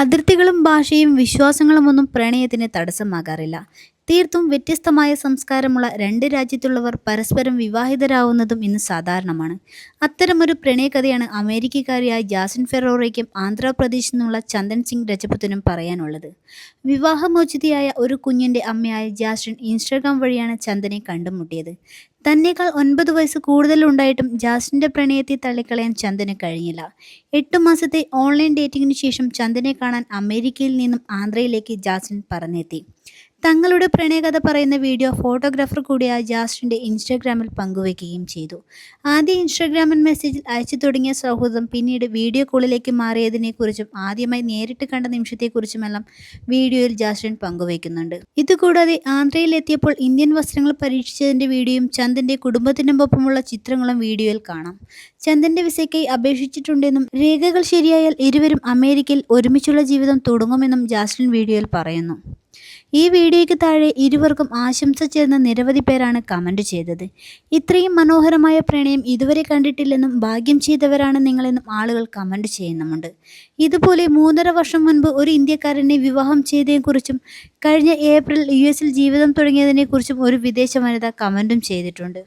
അതിർത്തികളും ഭാഷയും വിശ്വാസങ്ങളുമൊന്നും പ്രണയത്തിന് തടസ്സമാകാറില്ല. തീർത്തും വ്യത്യസ്തമായ സംസ്കാരമുള്ള രണ്ട് രാജ്യത്തുള്ളവർ പരസ്പരം വിവാഹിതരാവുന്നതും ഇന്ന് സാധാരണമാണ്. അത്തരമൊരു പ്രണയകഥയാണ് അമേരിക്കക്കാരിയായ ജാസിൻ ഫെറോറയ്ക്കും ആന്ധ്രാപ്രദേശിൽ നിന്നുള്ള ചന്ദൻ സിംഗ് രജപുത്തിനും പറയാനുള്ളത്. വിവാഹമോചിതയായ ഒരു കുഞ്ഞിന്റെ അമ്മയായ ജാസിൻ ഇൻസ്റ്റാഗ്രാം വഴിയാണ് ചന്ദനെ കണ്ടുമുട്ടിയത്. തന്നെക്കാൾ ഒൻപത് വയസ്സ് കൂടുതലുണ്ടായിട്ടും ജാസിന്റെ പ്രണയത്തെ തള്ളിക്കളയാൻ ചന്ദന് കഴിഞ്ഞില്ല. എട്ടു മാസത്തെ ഓൺലൈൻ ഡേറ്റിംഗിന് ശേഷം ചന്ദനെ കാണാൻ അമേരിക്കയിൽ നിന്നും ആന്ധ്രയിലേക്ക് ജാസിൻ പറന്നെത്തി. തങ്ങളുടെ പ്രണയകഥ പറയുന്ന വീഡിയോ ഫോട്ടോഗ്രാഫർ കൂടിയായ ജാസ്റ്റിന്റെ ഇൻസ്റ്റാഗ്രാമിൽ പങ്കുവയ്ക്കുകയും ചെയ്തു. ആദ്യം ഇൻസ്റ്റാഗ്രാമിൽ മെസ്സേജിൽ അയച്ചു തുടങ്ങിയ സൗഹൃദം പിന്നീട് വീഡിയോ കോളിലേക്ക് മാറിയതിനെക്കുറിച്ചും ആദ്യമായി നേരിട്ട് കണ്ട നിമിഷത്തെക്കുറിച്ചുമെല്ലാം വീഡിയോയിൽ ജാസ്റ്റിൻ പങ്കുവയ്ക്കുന്നുണ്ട്. ഇതുകൂടാതെ ആന്ധ്രയിലെത്തിയപ്പോൾ ഇന്ത്യൻ വസ്ത്രങ്ങൾ പരീക്ഷിച്ചതിന്റെ വീഡിയോയും ചന്ദന്റെ കുടുംബത്തിനൊപ്പമുള്ള ചിത്രങ്ങളും വീഡിയോയിൽ കാണാം. ചന്ദന്റെ വിസയ്ക്കായി അപേക്ഷിച്ചിട്ടുണ്ടെന്നും രേഖകൾ ശരിയായാൽ ഇരുവരും അമേരിക്കയിൽ ഒരുമിച്ചുള്ള ജീവിതം തുടങ്ങുമെന്നും ജാസ്റ്റിൻ വീഡിയോയിൽ പറയുന്നു. ഈ വീഡിയോയ്ക്ക് താഴെ ഇരുവർക്കും ആശംസ ചേർന്ന നിരവധി പേരാണ് കമന്റ് ചെയ്തത്. ഇത്രയും മനോഹരമായ പ്രണയം ഇതുവരെ കണ്ടിട്ടില്ലെന്നും ഭാഗ്യം ചെയ്തവരാണ് നിങ്ങളെന്നും ആളുകൾ കമന്റ് ചെയ്യുന്നുമുണ്ട്. ഇതുപോലെ മൂന്നര വർഷം മുൻപ് ഒരു ഇന്ത്യക്കാരനെ വിവാഹം ചെയ്തതിനെക്കുറിച്ചും കഴിഞ്ഞ ഏപ്രിലിൽ യുഎസിൽ ജീവിതം തുടങ്ങിയതിനെക്കുറിച്ചും ഒരു വിദേശ വനിത കമന്റും ചെയ്തിട്ടുണ്ട്.